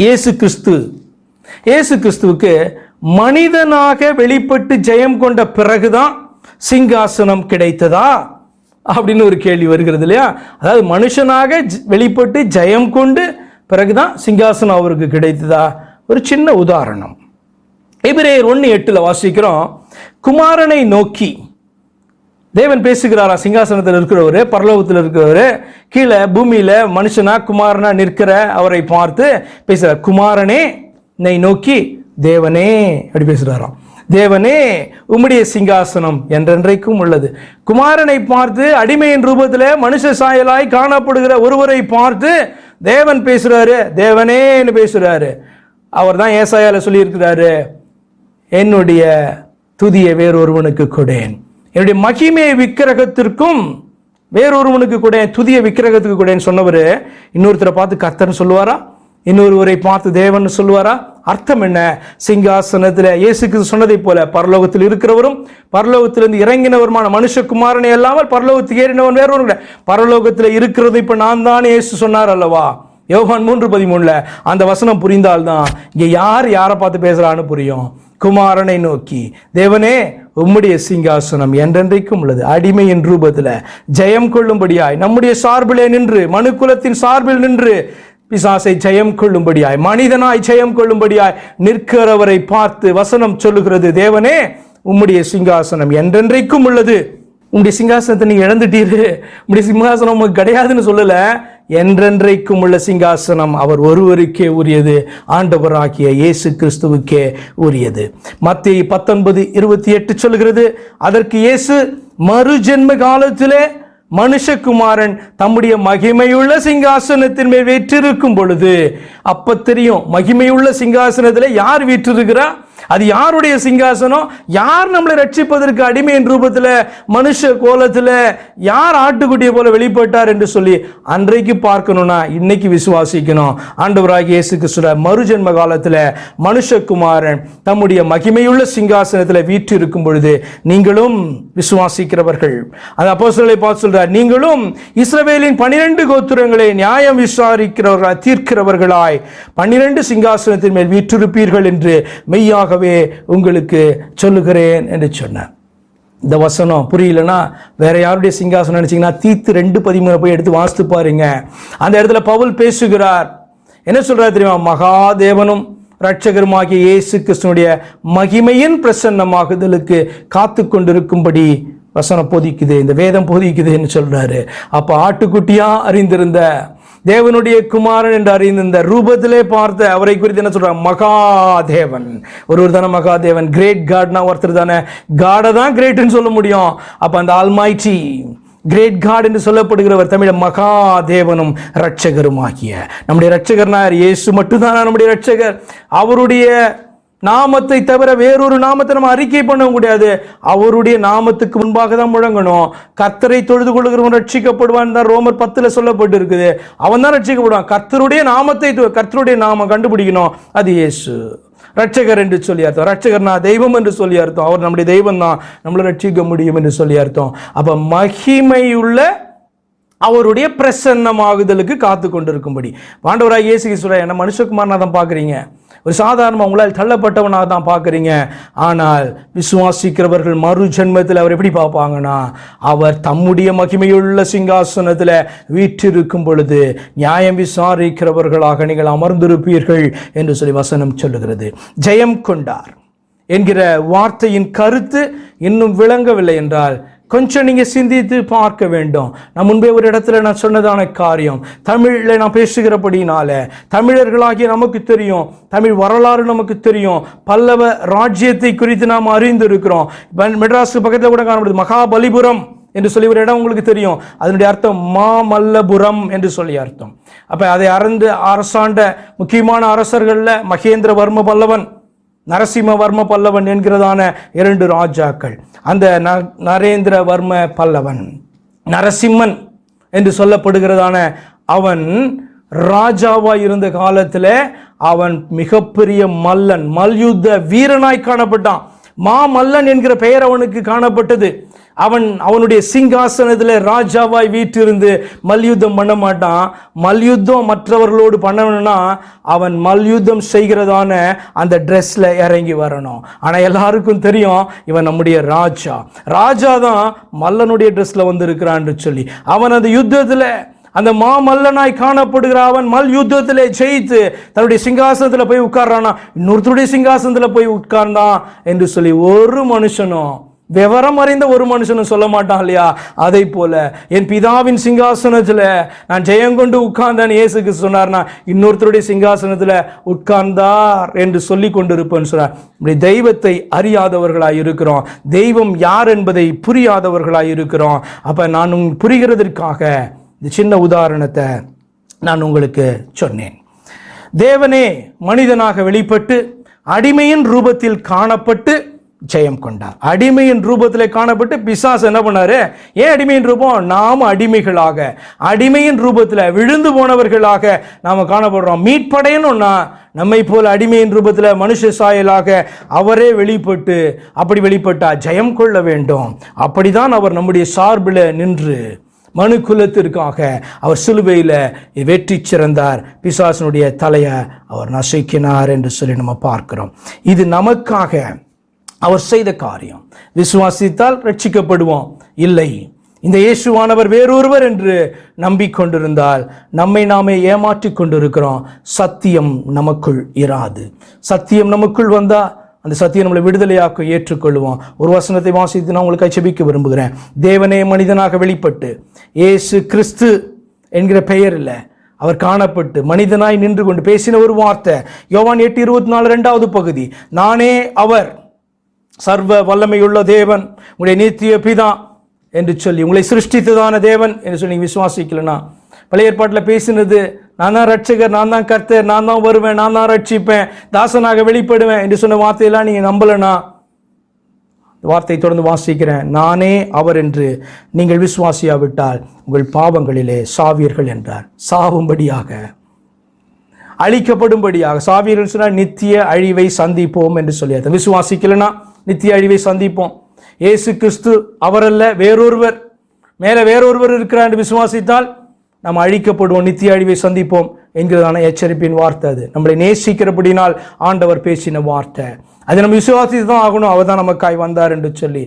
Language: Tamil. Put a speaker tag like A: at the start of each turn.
A: இயேசு கிறிஸ்து. இயேசு கிறிஸ்துவுக்கு மனிதனாக வெளிப்பட்டு ஜெயம் கொண்ட பிறகுதான் சிங்காசனம் கிடைத்ததா? அப்படின்னு ஒரு கேள்வி வருகிறது இல்லையா? அதாவது மனுஷனாக வெளிப்பட்டு ஜெயம் கொண்டு பிறகுதான் சிங்காசனம் அவருக்கு கிடைத்ததா? ஒரு சின்ன உதாரணம். எபிரேயர் ஒன்று எட்டில் வாசிக்கிறோம். குமாரனை நோக்கி தேவன் பேசுகிறாரா? சிங்காசனத்தில் இருக்கிறவரு பரலோகத்தில் இருக்கிறவரு கீழே பூமியில மனுஷனா குமாரனா நிற்கிற அவரை பார்த்து பேசுகிறார் குமாரனே என்னை நோக்கி தேவனே அப்படி பேசுகிறாராம் தேவனே உம்முடைய சிங்காசனம் என்றென்றைக்கும் உள்ளது. குமாரனை பார்த்து அடிமையின் ரூபத்தில் மனுஷ சாயலாய் காணப்படுகிற ஒருவரை பார்த்து தேவன் பேசுகிறாரு தேவனேன்னு பேசுகிறாரு அவர் தான் ஏசாயால சொல்லியிருக்கிறாரு என்னுடைய துதிய வேறொருவனுக்கு கொடேன் என்னுடைய மகிமை விக்கிரகத்திற்கும் வேறொருவனுக்கு கூட துதிய விக்கிரகத்துக்கு கொடேன் சொன்னவர் இன்னொருத்தரை பார்த்து கர்த்தர்னு சொல்லுவாரா? இன்னொருவரை பார்த்து தேவன் சொல்லுவாரா? அர்த்தம் என்ன? சிங்காசனத்தில் இயேசுக்கு சொன்னதை போல பரலோகத்தில் இருக்கிறவரும் பரலோகத்திலிருந்து இறங்கினவருமான மனுஷகுமாரனை இல்லாமல் பரலோகத்துக்கு ஏறினவன் வேறொரு இல்லை பரலோகத்தில் இருக்கிறது இப்போ நான் தான் இயேசு சொன்னார் அல்லவா? யோகான் மூன்று பதிமூணுல அந்த வசனம் புரிந்தால்தான் இங்கே யார் யாரை பார்த்து பேசுகிறான்னு புரியும். குமாரனை நோக்கி தேவனே உம்முடைய சிங்காசனம் என்றென்றைக்கும் உள்ளது. அடிமையின் ரூபத்தில் ஜெயம் கொள்ளும்படியாய் நம்முடைய சார்பிலே நின்று மனுக்குலத்தின் சார்பில் நின்று பிசாசை ஜெயம் கொள்ளும்படியாய் மனிதனாய் ஜெயம் கொள்ளும்படியாய் நிற்கிறவரை பார்த்து வசனம் சொல்லுகிறது. தேவனே உம்முடைய சிங்காசனம் என்றென்றைக்கும் உள்ளது. உங்களுடைய சிங்காசனத்தை நீ இழந்துட்டீரு. உங்களுடைய சிங்காசனம் உங்களுக்கு கிடையாதுன்னு சொல்லல. என்றென்றைக்கும் உள்ள சிங்காசனம் அவர் ஒருவருக்கே உரியது ஆண்டவராகிய இயேசு கிறிஸ்துவுக்கே உரியது. மத்திய பத்தொன்பது இருபத்தி எட்டு சொல்கிறது அதற்கு இயேசு மறு ஜென்ம காலத்திலே மனுஷகுமாரன் தம்முடைய மகிமையுள்ள சிங்காசனத்தின் மேல் வீற்றிருக்கும் பொழுது அப்ப தெரியும் மகிமையுள்ள சிங்காசனத்தில் யார் வீற்றிருக்கிறா? அது யாருடைய சிங்காசனம்? யார் நம்மளை ரட்சிப்பதற்கு அடிமையின் ரூபத்தில் மனுஷ கோலத்தில் யார் ஆட்டுக்குட்டியை போல வெளிப்பட்டார் என்று சொல்லி அன்றைக்கு பார்க்கணும்னா இன்னைக்கு விசுவாசிக்கணும். ஆண்டவராக இயேசு கிறிஸ்துவ மறுஜென்ம காலத்தில் மனுஷகுமாரன் தம்முடைய மகிமையுள்ள சிங்காசனத்தில் வீற்றிருக்கும் பொழுது நீங்களும் விசுவாசிக்கிறவர்கள். அது அப்போஸ்தலரை பார்த்து சொல்றார் நீங்களும் இஸ்ரவேலின் பனிரெண்டு கோத்திரங்களை நியாயம் விசாரிக்கிறவர்களாய் தீர்க்கிறவர்களாய் பன்னிரண்டு சிங்காசனத்தின் மேல் வீற்றிருப்பீர்கள் என்று மெய்யாக மெய்யாகவே உங்களுக்கு சொல்லுகிறேன் என்று சொன்னார். இந்த வசனம் புரியலனா வேற யாருடைய சிங்காசனம் நினச்சிங்கன்னா தீத்து ரெண்டு பதிமூணு போய் எடுத்து வாசித்து பாருங்க. அந்த இடத்துல பவுல் பேசுகிறார். என்ன சொல்கிறார் தெரியுமா? மகாதேவனும் இரட்சகருமாகிய இயேசு கிருஷ்ணனுடைய மகிமையின் பிரசன்னமாகுதலுக்கு காத்து கொண்டிருக்கும்படி வசனம் போதிக்குது இந்த வேதம் போதிக்குதுன்னு சொல்றாரு. அப்போ ஆட்டுக்குட்டியா அறிந்திருந்த தேவனுடைய குமாரன் என்று அறிந்திருந்த ரூபத்திலே பார்த்த அவரை குறித்து என்ன சொல்றாங்க? மகாதேவன். ஒருவர் தானே மகாதேவன். கிரேட் காட்னா ஒருத்தர் தானே. காடை தான் கிரேட்டுன்னு சொல்ல முடியும். அப்போ அந்த ஆல்மாய்ச்சி கிரேட் காட் என்று சொல்லப்படுகிறவர் தமிழ மகாதேவனும் இரட்சகருமாகிய. நம்முடைய ரட்சகர்னா இயேசு மட்டும்தான் நம்முடைய ரட்சகர் அவருடைய நாமத்தை தவிர வேறொரு நாமத்தை நம்ம அறிக்கை பண்ண முடியாது. அவருடைய நாமத்துக்கு முன்பாக தான் முழங்கணும். கர்த்தரை தொழுது கொள்கிறவன் ரட்சிக்கப்படுவான் தான் ரோமர் பத்தில் சொல்லப்பட்டு இருக்குது அவன் தான் ரட்சிக்கப்படுவான். கர்த்தருடைய நாமத்தை கர்த்தருடைய நாமம் கண்டுபிடிக்கணும். அது இயேசு. ரட்சகர் என்று சொல்லி அர்த்தம். ரட்சகர்னா தெய்வம் என்று சொல்லி அர்த்தம். அவர் நம்முடைய தெய்வம் தான். நம்மளை ரட்சிக்க முடியும் என்று சொல்லி அர்த்தம். அப்போ மகிமையுள்ள அவருடைய பிரசன்னமாகுதலுக்கு காத்து கொண்டிருக்கும்படி பாண்டவராக இயேசு சொல்ற என்ன மனுஷகுமாரனா தான் பார்க்குறீங்க ஒரு சாதாரணமாக உங்களால் தள்ளப்பட்டவனாக தான் பார்க்குறீங்க. ஆனால் விசுவாசிக்கிறவர்கள் மறு ஜென்மத்தில் அவர் எப்படி பார்ப்பாங்கன்னா அவர் தம்முடைய மகிமையுள்ள சிங்காசனத்தில் வீற்றிருக்கும் பொழுது நியாயம் விசாரிக்கிறவர்களாக நீங்கள் அமர்ந்திருப்பீர்கள் என்று சொல்லி வசனம் சொல்லுகிறது. ஜெயம் கொண்டார் என்கிற வார்த்தையின் கருத்து இன்னும் விளங்கவில்லை என்றால் கொஞ்சம் நீங்கள் சிந்தித்து பார்க்க வேண்டும். நான் முன்பே ஒரு இடத்துல நான் சொன்னதான காரியம். தமிழில் நான் பேசுகிறபடினால தமிழர்களாகிய நமக்கு தெரியும். தமிழ் வரலாறு நமக்கு தெரியும். பல்லவ ராஜ்யத்தை குறித்து நாம் அறிந்திருக்கிறோம். மெட்ராஸுக்கு மெட்ராஸ் பக்கத்தில் கூட காணப்படுது. மகாபலிபுரம் என்று சொல்லி ஒரு இடம் உங்களுக்கு தெரியும். அதனுடைய அர்த்தம் மாமல்லபுரம் என்று சொல்லி அர்த்தம். அப்போ அதை அறந்து அரசாண்ட முக்கியமான அரசர்களில் மகேந்திரவர்ம பல்லவன். நரசிம்மவர்ம பல்லவன் என்கிறதான இரண்டு ராஜாக்கள். அந்த ந- நரேந்திரவர்ம பல்லவன் நரசிம்மன் என்று சொல்லப்படுகிறதான அவன் ராஜாவாக இருந்த காலத்தில் அவன் மிகப்பெரிய மல்லன் மல்யுத்த வீரனாய் காணப்பட்டான். மாமல்லன் என்கிற பெயர் அவனுக்கு காணப்பட்டது. அவன் அவனுடைய சிங்காசனத்தில் ராஜாவாய் வீட்டிருந்து மல்யுத்தம் பண்ண மாட்டான். மல்யுத்தம் மற்றவர்களோடு பண்ணணும்னா அவன் மல்யுத்தம் செய்கிறதான அந்த ட்ரெஸ்ஸில் இறங்கி வரணும். ஆனால் எல்லாருக்கும் தெரியும் இவன் நம்முடைய ராஜா. ராஜா தான் மல்லனுடைய ட்ரெஸ்ஸில் வந்திருக்கிறான்னு சொல்லி. அவன் அந்த யுத்தத்தில் அந்த மாமல்லனாய் காணப்படுகிற அவன் மல் யுத்தத்திலே ஜெயித்து தன்னுடைய சிங்காசனத்தில் போய் உட்கார்றானா. இன்னொருத்தருடைய சிங்காசனத்தில் போய் உட்கார்ந்தான் என்று சொல்லி ஒரு மனுஷனும் விவரம் அறிந்த ஒரு மனுஷனும் சொல்ல மாட்டான் இல்லையா? அதை போல என் பிதாவின் சிங்காசனத்தில் நான் ஜெயங்கொண்டு உட்கார்ந்தேன் இயேசுக்கு சொன்னார்னா இன்னொருத்தருடைய சிங்காசனத்தில் உட்கார்ந்தார் என்று சொல்லி கொண்டிருப்பேன்னு சொன்னார். இப்படி தெய்வத்தை அறியாதவர்களாக இருக்கிறோம். தெய்வம் யார் என்பதை புரியாதவர்களாக இருக்கிறோம். அப்போ நான் புரிகிறதற்காக இந்த சின்ன உதாரணத்தை நான் உங்களுக்கு சொன்னேன். தேவனே மனிதனாக வெளிப்பட்டு அடிமையின் ரூபத்தில் காணப்பட்டு ஜெயம் கொண்டார். அடிமையின் ரூபத்தில் காணப்பட்டு பிசாஸ் என்ன பண்ணாரு? ஏன் அடிமையின் ரூபம்? நாம் அடிமைகளாக. அடிமையின் ரூபத்தில் விழுந்து போனவர்களாக நாம் காணப்படுறோம். மீட்படையணும்னா நம்மை போல் அடிமையின் ரூபத்தில் மனுஷ சாயலாக அவரே வெளிப்பட்டு அப்படி வெளிப்பட்டா ஜெயம் கொள்ள வேண்டும். அப்படிதான் அவர் நம்முடைய சார்பில் நின்று மனு குலத்திற்காக அவர் சிலுவையில் வெற்றி சிறந்தார். பிசாசனுடைய தலையை அவர் நசுக்கினார் என்று சொல்லி நம்ம பார்க்கிறோம். இது நமக்காக அவர் செய்த காரியம். விசுவாசித்தால் ரட்சிக்கப்படுவோம். இல்லை இந்த இயேசுவானவர் வேறொருவர் என்று நம்பிக்கொண்டிருந்தால் நம்மை நாமே ஏமாற்றி கொண்டிருக்கிறோம். சத்தியம் நமக்குள் இராது. சத்தியம் நமக்குள் வந்தால் அந்த சத்தியம் நம்மளை விடுதலையாக்க ஏற்றுக்கொள்வோம். ஒரு வசனத்தை வாசித்து நான் உங்களுக்கு அச்சபிக்க விரும்புகிறேன். தேவனே மனிதனாக வெளிப்பட்டு இயேசு கிறிஸ்து என்கிற பெயர் இல்லை அவர் காணப்பட்டு மனிதனாய் நின்று கொண்டு பேசின ஒரு வார்த்தை. யோவான் எட்டு இருபத்தி நாலு ரெண்டாவது பகுதி. நானே அவர் சர்வ வல்லமையுள்ள தேவன் உங்களுடைய நித்திய பிதா என்று சொல்லி உங்களை சிருஷ்டித்ததான தேவன் என்று சொல்லி நீங்கள் விசுவாசிக்கலனா? பழைய ஏற்பாட்டில் பேசினது நான் தான் ரட்சகர் நான் தான் கர்த்தர் நான் தான் வருவேன் நான் தான் ரட்சிப்பேன் தாசனாக வெளிப்படுவேன் என்று சொன்ன வார்த்தையெல்லாம் நீங்கள் நம்பலனா? வார்த்தை தொடர்ந்து வாசிக்கிறேன். நானே அவர் என்று நீங்கள் விசுவாசியாவிட்டால் உங்கள் பாவங்களிலே சாவீர்கள் என்றார். சாவும்படியாக அழிக்கப்படும்படியாக. சாவீர்கள் சொன்னால் நித்திய அழிவை சந்திப்போம் என்று சொல்லியார் விசுவாசிக்கலனா? நித்திய அழிவை சந்திப்போம். இயேசு கிறிஸ்து அவரல்ல வேறொருவர். மேலே வேறொருவர் இருக்கிறார் என்று விசுவாசித்தால் நாம் அழிக்கப்படுவோம் நித்திய அழிவை சந்திப்போம் என்கிறதான எச்சரிப்பின் வார்த்தை அது. நம்மளை நேசிக்கிறபடினால் ஆண்டவர் பேசின வார்த்தை. அதை நம்ம விசுவாசித்து தான் ஆகணும் அவர் தான் நமக்காய் வந்தார் என்று சொல்லி.